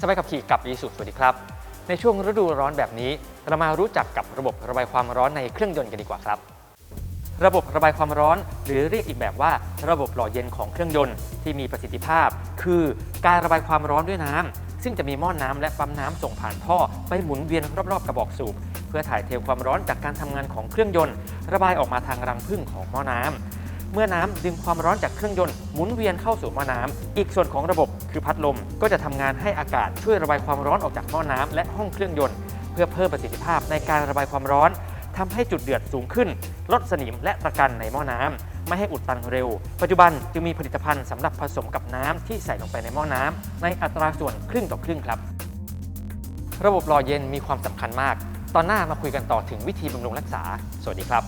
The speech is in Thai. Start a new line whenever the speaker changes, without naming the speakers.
สบายขับขี่กับอีสุสวัสดีครับ ในช่วงฤดูร้อนแบบนี้ เรามารู้จักกับระบบระบายความร้อนในเครื่องยนต์กันดีกว่าครับ ระบบระบายความร้อน หรือเรียกอีกแบบว่า ระบบหล่อเย็นของเครื่องยนต์ที่มีประสิทธิภาพ คือการระบายความร้อนด้วยน้ำซึ่งจะมีหม้อนน้ำและปั๊มน้ำส่งผ่านท่อไปหมุนเวียนรอบๆกระบอกสูบ เพื่อถ่ายเทความร้อนจากการทำงานของเครื่องยนต์ ระบายออกมาทางรังผึ้งของหม้อน้ำ เมื่อน้ำดึงความร้อนจากเครื่องยนต์หมุนเวียนเข้าสู่หม้อน้ำอีกส่วนของระบบคือพัดลม ก็จะทำงานให้อากาศช่วยระบายความร้อนออกจากหม้อน้ำและห้องเครื่องยนต์ เพื่อเพิ่มประสิทธิภาพในการระบายความร้อนทำให้จุดเดือดสูงขึ้น ลดสนิมและตะกันในหม้อน้ำไม่ให้อุดตันเร็ว ปัจจุบันจึงมีผลิตภัณฑ์สำหรับผสมกับน้ำที่ใส่ลงไปในหม้อน้ำในอัตราส่วนครึ่งต่อครึ่งครับ ระบบหล่อเย็นมีความสำคัญมาก ตอนหน้ามาคุยกันต่อถึงวิธีบำรุงรักษา สวัสดีครับ